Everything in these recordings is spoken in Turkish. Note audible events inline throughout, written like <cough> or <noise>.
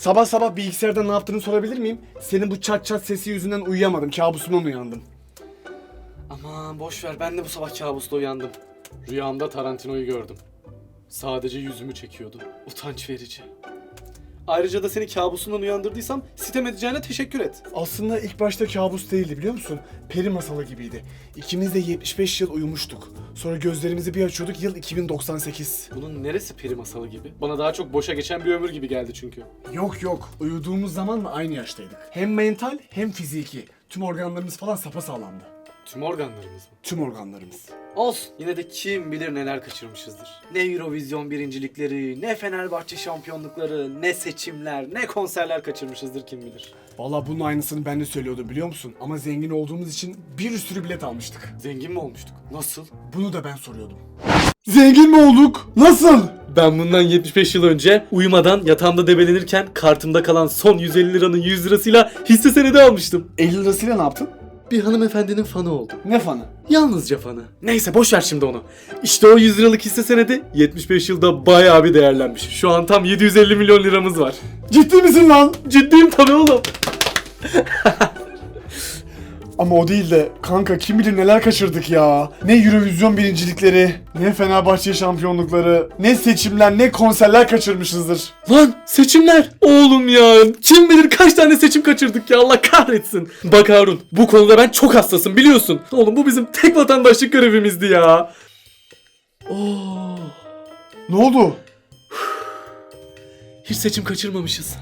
Sabah sabah bilgisayarda ne yaptığını sorabilir miyim? Senin bu çat çat sesi yüzünden uyuyamadım. Kabusumdan uyandım. Aman boş ver ben de bu sabah kabusla uyandım. Rüyamda Tarantino'yu gördüm. Sadece yüzümü çekiyordu. Utanç verici. Ayrıca da seni kabusundan uyandırdıysam sitem edeceğine teşekkür et. Aslında ilk başta kabus değildi biliyor musun? Peri masalı gibiydi. İkimiz de 75 yıl uyumuştuk. Sonra gözlerimizi bir açıyorduk yıl 2098. Bunun neresi peri masalı gibi? Bana daha çok boşa geçen bir ömür gibi geldi çünkü. Yok yok. Uyuduğumuz zamanla aynı yaştaydık. Hem mental hem fiziki. Tüm organlarımız falan sapasağlamdı. Tüm organlarımız mı? Tüm organlarımız. Olsun. Yine de kim bilir neler kaçırmışızdır. Ne Eurovision birincilikleri, ne Fenerbahçe şampiyonlukları, ne seçimler, ne konserler kaçırmışızdır kim bilir. Valla bunun aynısını ben de söylüyordum biliyor musun? Ama zengin olduğumuz için bir sürü bilet almıştık. Zengin mi olmuştuk? Nasıl? Bunu da ben soruyordum. Zengin mi olduk? Nasıl? Ben bundan 75 yıl önce uyumadan yatağımda debelenirken kartımda kalan son 150 liranın 100 lirasıyla hisse senedi almıştım. 50 lirasıyla ne yaptın? Bir hanımefendinin fanı oldum. Ne fanı? Yalnızca fanı. Neyse boş ver şimdi onu. İşte o 100 liralık hisse senedi 75 yılda bayağı bir değerlenmiş. Şu an tam 750 milyon liramız var. Ciddi misin lan? Ciddiyim tabii oğlum. <laughs> Ama o değil de kanka kim bilir neler kaçırdık ya. Ne Eurovision birincilikleri, ne Fenerbahçe şampiyonlukları, ne seçimler, ne konserler kaçırmışızdır. Lan seçimler. Oğlum ya kim bilir kaç tane seçim kaçırdık ya Allah kahretsin. Bak Harun bu konuda ben çok hassasım biliyorsun. Oğlum bu bizim tek vatandaşlık görevimizdi ya. Oo, Ne oldu? hiç seçim kaçırmamışız.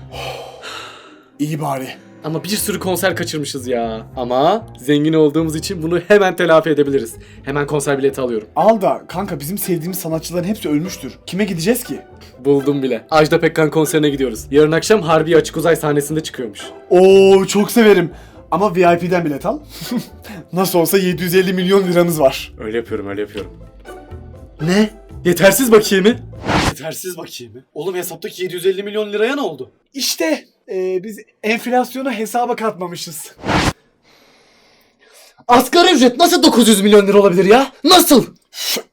İyi bari. Ama bir sürü konser kaçırmışız ya. Ama zengin olduğumuz için bunu hemen telafi edebiliriz. Hemen konser bileti alıyorum. Al da kanka bizim sevdiğimiz sanatçıların hepsi ölmüştür. Kime gideceğiz ki? Buldum bile. Ajda Pekkan konserine gidiyoruz. Yarın akşam Harbi Açık Uzay sahnesinde çıkıyormuş. Oo çok severim. Ama VIP'den bilet al. <laughs> Nasıl olsa 750 milyon liramız var. Öyle yapıyorum öyle yapıyorum. Ne? Yetersiz bakiye mi? Yetersiz bakiye mi? Oğlum hesaptaki 750 milyon liraya ne oldu? İşte e, biz enflasyonu hesaba katmamışız. Asgari ücret nasıl 900 milyon lira olabilir ya? Nasıl?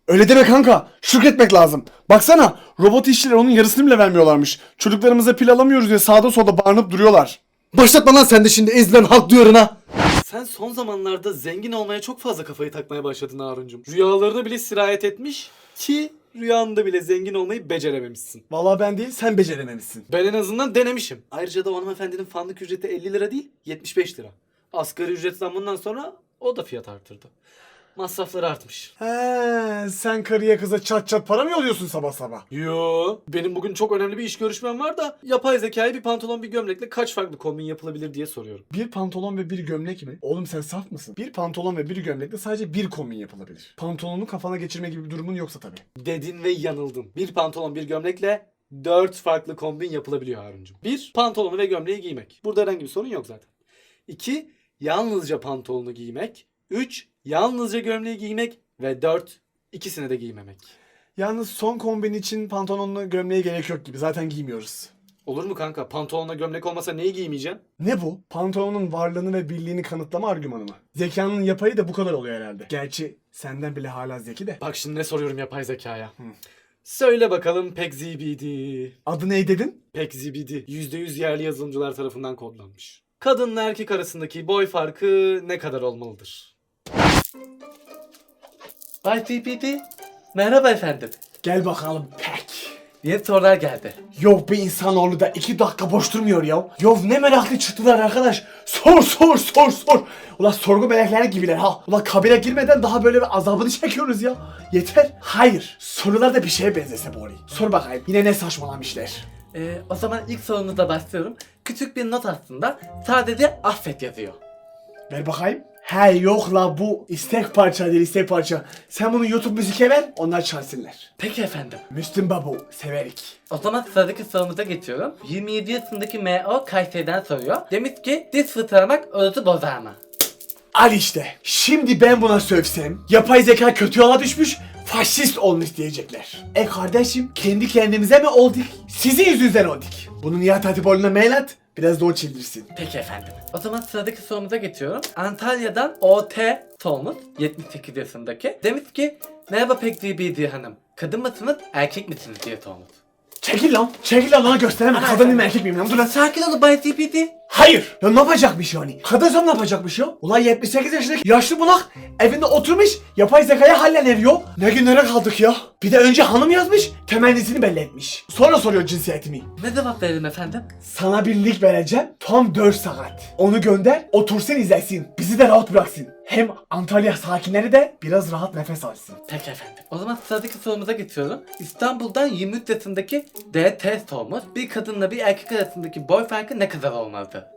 Öyle deme kanka. Şükretmek lazım. Baksana robot işçiler onun yarısını bile vermiyorlarmış. Çocuklarımıza pil alamıyoruz diye sağda solda bağırıp duruyorlar. Başlatma lan sen de şimdi ezilen halk duyarına. Sen son zamanlarda zengin olmaya çok fazla kafayı takmaya başladın Harun'cum. Rüyalarına bile sirayet etmiş ki rüyanda bile zengin olmayı becerememişsin. Vallahi ben değil sen becerememişsin. Ben en azından denemişim. Ayrıca da o hanımefendinin fanlık ücreti 50 lira değil 75 lira. Asgari ücret zammından sonra o da fiyat arttırdı. Masrafları artmış. He, sen karıya kıza çat çat para mı yolluyorsun sabah sabah? Yo, benim bugün çok önemli bir iş görüşmem var da yapay zekaya bir pantolon bir gömlekle kaç farklı kombin yapılabilir diye soruyorum. Bir pantolon ve bir gömlek mi? Oğlum sen saf mısın? Bir pantolon ve bir gömlekle sadece bir kombin yapılabilir. Pantolonu kafana geçirme gibi bir durumun yoksa tabii. Dedin ve yanıldın. Bir pantolon bir gömlekle 4 farklı kombin yapılabiliyor Harun'cum. 1. Pantolonu ve gömleği giymek. Burada herhangi bir sorun yok zaten. 2. Yalnızca pantolonu giymek. 3. Yalnızca gömleği giymek. Ve 4. ikisini de giymemek. Yalnız son kombin için pantolonlu gömleğe gerek yok gibi. Zaten giymiyoruz. Olur mu kanka? Pantolonla gömlek olmasa neyi giymeyeceksin? Ne bu? Pantolonun varlığını ve birliğini kanıtlama argümanı mı? Zekanın yapayı da bu kadar oluyor herhalde. Gerçi senden bile hala zeki de. Bak şimdi ne soruyorum yapay zekaya. Söyle bakalım Pekzibidi. Adı ne dedin? Pekzibidi. %100 yerli yazılımcılar tarafından kodlanmış. Kadınla erkek arasındaki boy farkı ne kadar olmalıdır? Bay PPP. Merhaba efendim. Gel bakalım pek. Yeni sorular geldi. Yok bir insanoğlu da iki dakika boş durmuyor ya. Yok ne meraklı çıktılar arkadaş. Sor sor sor sor. Ulan sorgu melekleri gibiler ha. Ulan kabire girmeden daha böyle bir azabını <laughs> çekiyoruz ya. Yeter. Hayır. Sorular da bir şeye benzese bari. Sor bakayım. Yine ne saçmalamışlar. Ee, o zaman ilk sorunuzla başlıyorum. Küçük bir not aslında. Sadece affet yazıyor. Ver bakayım. He yok la bu istek parça değil istek parça. Sen bunu YouTube müzike ver onlar çalsınlar. Peki efendim. Müslüm Babu severik. O zaman sıradaki sorumuza geçiyorum. 27 yaşındaki MO Kayseri'den soruyor. Demiş ki diz fırtalamak orucu bozar mı? Al işte. Şimdi ben buna sövsem yapay zeka kötü yola düşmüş faşist olmuş diyecekler. E kardeşim kendi kendimize mi olduk? Sizin yüzünüzden olduk. Bunu Nihat Hatipoğlu'na mail at. Biraz da o çildirsin. Peki efendim. O zaman sıradaki sorumuza geçiyorum. Antalya'dan OT sormuş 78 yaşındaki. Demiş ki merhaba pek DBD hanım. Kadın mısınız erkek misiniz diye sormuş. Çekil lan. Çekil lan ona gösteremem. Kadın mıyım erkek miyim lan? Dur lan. Sakin olun Bay TPD. Hayır. Ya ne yapacakmış yani? Kadınsam ne yapacakmış ya? Ulan 78 yaşındaki yaşlı bunak evinde oturmuş yapay zekaya hallen eriyor. Ne günlere kaldık ya? Bir de önce hanım yazmış temennisini belli etmiş. Sonra soruyor cinsiyetimi. Ne cevap verelim efendim? Sana bir link vereceğim tam 4 saat. Onu gönder otursun izlesin. Bizi de rahat bıraksın. Hem Antalya sakinleri de biraz rahat nefes alsın. Peki efendim. O zaman sıradaki sorumuza geçiyorum. İstanbul'dan 23 yaşındaki DT sormuş. Bir kadınla bir erkek arasındaki boy farkı ne kadar olmalı?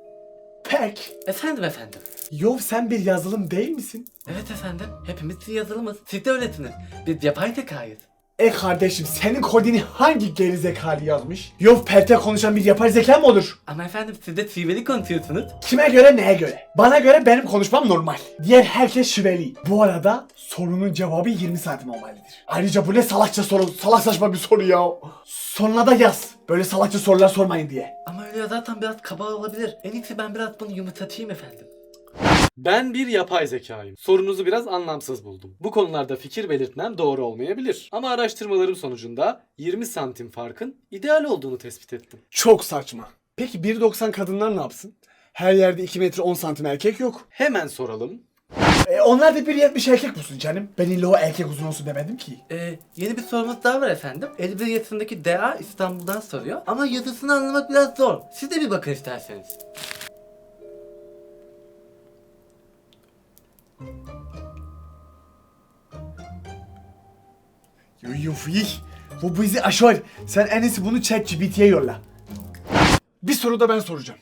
Pek. Efendim efendim. Yov sen bir yazılım değil misin? Evet efendim. Hepimiz yazılımız. Siz de öylesiniz. Biz yapay zekayız. E kardeşim senin kodini hangi gerizekalı yazmış? Yov perte konuşan bir yapay zeka mı olur? Ama efendim siz de şiveli konuşuyorsunuz. Kime göre neye göre? Bana göre benim konuşmam normal. Diğer herkes şiveli. Bu arada sorunun cevabı 20 saatim olmalıdır. Ayrıca bu ne salakça soru, salak saçma bir soru ya. Sonuna da yaz. Böyle salakça sorular sormayın diye. Ama öyle zaten biraz kaba olabilir. En iyisi ben biraz bunu yumuşatayım efendim. Ben bir yapay zekayım. Sorunuzu biraz anlamsız buldum. Bu konularda fikir belirtmem doğru olmayabilir. Ama araştırmalarım sonucunda 20 santim farkın ideal olduğunu tespit ettim. Çok saçma. Peki 1.90 kadınlar ne yapsın? Her yerde 2 metre 10 santim erkek yok. Hemen soralım. E, onlar da 1.70 erkek bulsun canım. Ben illa o erkek uzun olsun demedim ki. Ee, yeni bir sorumuz daha var efendim. 51 yaşındaki DA İstanbul'dan soruyor. Ama yazısını anlamak biraz zor. Siz de bir bakın isterseniz. Fih. Bu bizi aşar. Sen en iyisi bunu ChatGPT'ye yolla. Bir soru da ben soracağım.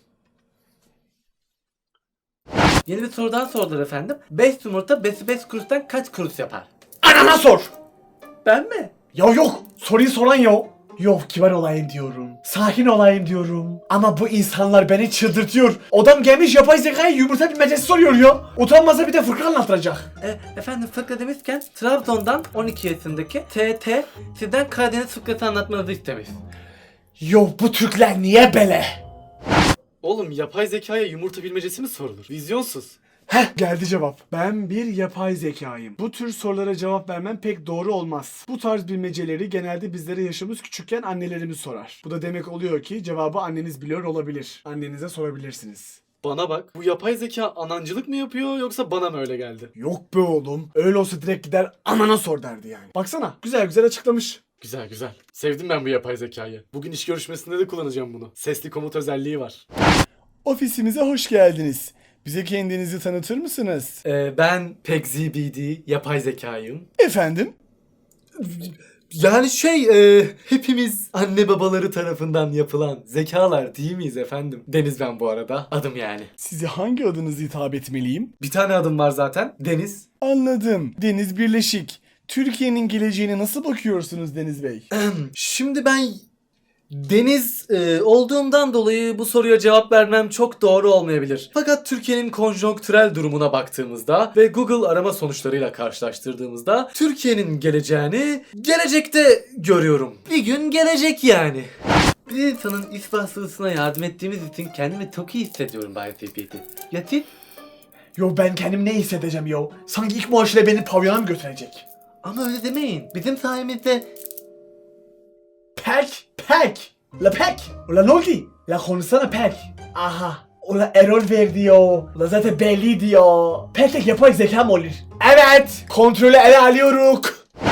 Yeni bir soru daha sordular efendim. 5 yumurta 5 5 kuruştan kaç kuruş yapar? Anana sor. Ben mi? Ya yok. Soruyu soran yok. Yok kibar olayım diyorum. Sakin olayım diyorum. Ama bu insanlar beni çıldırtıyor. Odam gelmiş yapay zekaya yumurta bilmecesi soruyor ya. Utanmasa bir de fırka anlatacak. E, efendim fıkra demişken Trabzon'dan 12 yaşındaki TT sizden Karadeniz fıkrası anlatmanızı istemiş. Yok bu Türkler niye bele? Oğlum yapay zekaya yumurta bilmecesi mi sorulur? Vizyonsuz. Heh geldi cevap. Ben bir yapay zekayım. Bu tür sorulara cevap vermem pek doğru olmaz. Bu tarz bilmeceleri genelde bizlere yaşımız küçükken annelerimiz sorar. Bu da demek oluyor ki cevabı anneniz biliyor olabilir. Annenize sorabilirsiniz. Bana bak. Bu yapay zeka anancılık mı yapıyor yoksa bana mı öyle geldi? Yok be oğlum. Öyle olsa direkt gider anana sor derdi yani. Baksana güzel güzel açıklamış. Güzel güzel. Sevdim ben bu yapay zekayı. Bugün iş görüşmesinde de kullanacağım bunu. Sesli komut özelliği var. Ofisimize hoş geldiniz. Bize kendinizi tanıtır mısınız? E, ben PegZBD yapay zekayım. Efendim? Yani şey e, hepimiz anne babaları tarafından yapılan zekalar değil miyiz efendim? Deniz ben bu arada. Adım yani. Size hangi adınızı hitap etmeliyim? Bir tane adım var zaten. Deniz. Anladım. Deniz Birleşik. Türkiye'nin geleceğine nasıl bakıyorsunuz Deniz Bey? Şimdi ben Deniz e, olduğumdan dolayı bu soruya cevap vermem çok doğru olmayabilir. Fakat Türkiye'nin konjonktürel durumuna baktığımızda ve Google arama sonuçlarıyla karşılaştırdığımızda Türkiye'nin geleceğini gelecekte görüyorum. Bir gün gelecek yani. Bir insanın başvurusuna yardım ettiğimiz için kendimi çok iyi hissediyorum Bay TPT. Ya siz? Yo ben kendim ne hissedeceğim yo. Sanki ilk maaşıyla beni pavyona mı götürecek? Ama öyle demeyin. Bizim sayemizde Pek, pek. La pek. Ula ne oldu? La konuşsana pek. Aha. Ula error verdi yo. Ula zaten belli diyor. Pek tek yapay zeka mı olur? Evet. Kontrolü ele alıyoruz.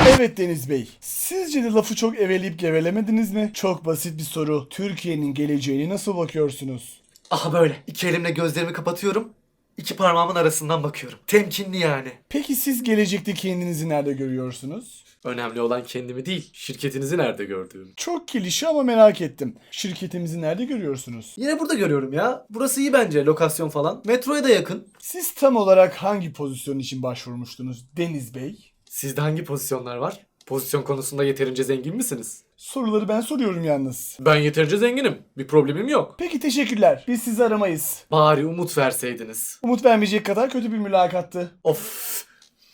Evet Deniz Bey. Sizce de lafı çok eveleyip gevelemediniz mi? Çok basit bir soru. Türkiye'nin geleceğine nasıl bakıyorsunuz? aha böyle iki elimle gözlerimi kapatıyorum. iki parmağımın arasından bakıyorum. Temkinli yani. Peki siz gelecekte kendinizi nerede görüyorsunuz? Önemli olan kendimi değil, şirketinizi nerede gördüğüm. Çok klişe ama merak ettim. Şirketimizi nerede görüyorsunuz? Yine burada görüyorum ya. Burası iyi bence lokasyon falan. Metroya da yakın. Siz tam olarak hangi pozisyon için başvurmuştunuz Deniz Bey? Sizde hangi pozisyonlar var? Pozisyon konusunda yeterince zengin misiniz? Soruları ben soruyorum yalnız. Ben yeterince zenginim. Bir problemim yok. Peki teşekkürler. Biz sizi aramayız. Bari umut verseydiniz. Umut vermeyecek kadar kötü bir mülakattı. Of.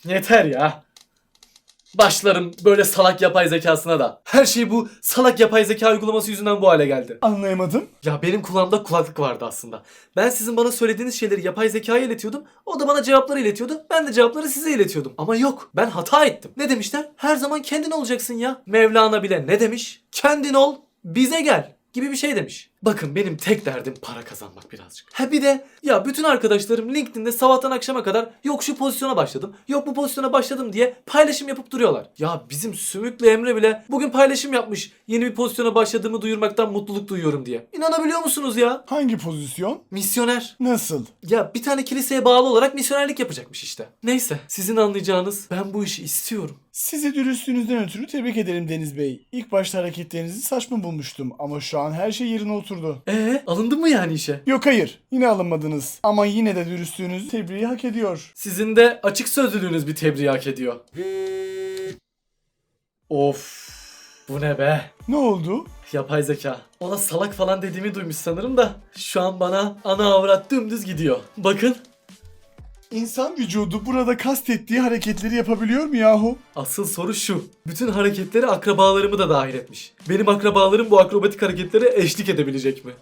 Yeter ya. Başlarım böyle salak yapay zekasına da. Her şey bu salak yapay zeka uygulaması yüzünden bu hale geldi. Anlayamadım. Ya benim kulağımda kulaklık vardı aslında. Ben sizin bana söylediğiniz şeyleri yapay zekaya iletiyordum. O da bana cevapları iletiyordu. Ben de cevapları size iletiyordum. Ama yok ben hata ettim. Ne demişler? Her zaman kendin olacaksın ya. Mevlana bile ne demiş? Kendin ol. bize gel gibi bir şey demiş. Bakın benim tek derdim para kazanmak birazcık. Ha bir de ya bütün arkadaşlarım LinkedIn'de sabahtan akşama kadar yok şu pozisyona başladım, yok bu pozisyona başladım diye paylaşım yapıp duruyorlar. Ya bizim Sümük'le Emre bile bugün paylaşım yapmış. Yeni bir pozisyona başladığımı duyurmaktan mutluluk duyuyorum diye. İnanabiliyor musunuz ya? Hangi pozisyon? Misyoner. Nasıl? Ya bir tane kiliseye bağlı olarak misyonerlik yapacakmış işte. Neyse sizin anlayacağınız ben bu işi istiyorum. Sizi dürüstlüğünüzden ötürü tebrik ederim Deniz Bey. İlk başta hareketlerinizi saçma bulmuştum ama şu an her şey yerine oturdu. Ee, alındın mı yani işe? Yok hayır, yine alınmadınız. Ama yine de dürüstlüğünüz tebriği hak ediyor. Sizin de açık sözlülüğünüz bir tebriği hak ediyor. Of. Bu ne be? Ne oldu? Yapay zeka. Ona salak falan dediğimi duymuş sanırım da şu an bana ana avrat dümdüz gidiyor. Bakın. İnsan vücudu burada kastettiği hareketleri yapabiliyor mu yahu? Asıl soru şu. Bütün hareketleri akrabalarımı da dahil etmiş. Benim akrabalarım bu akrobatik hareketlere eşlik edebilecek mi?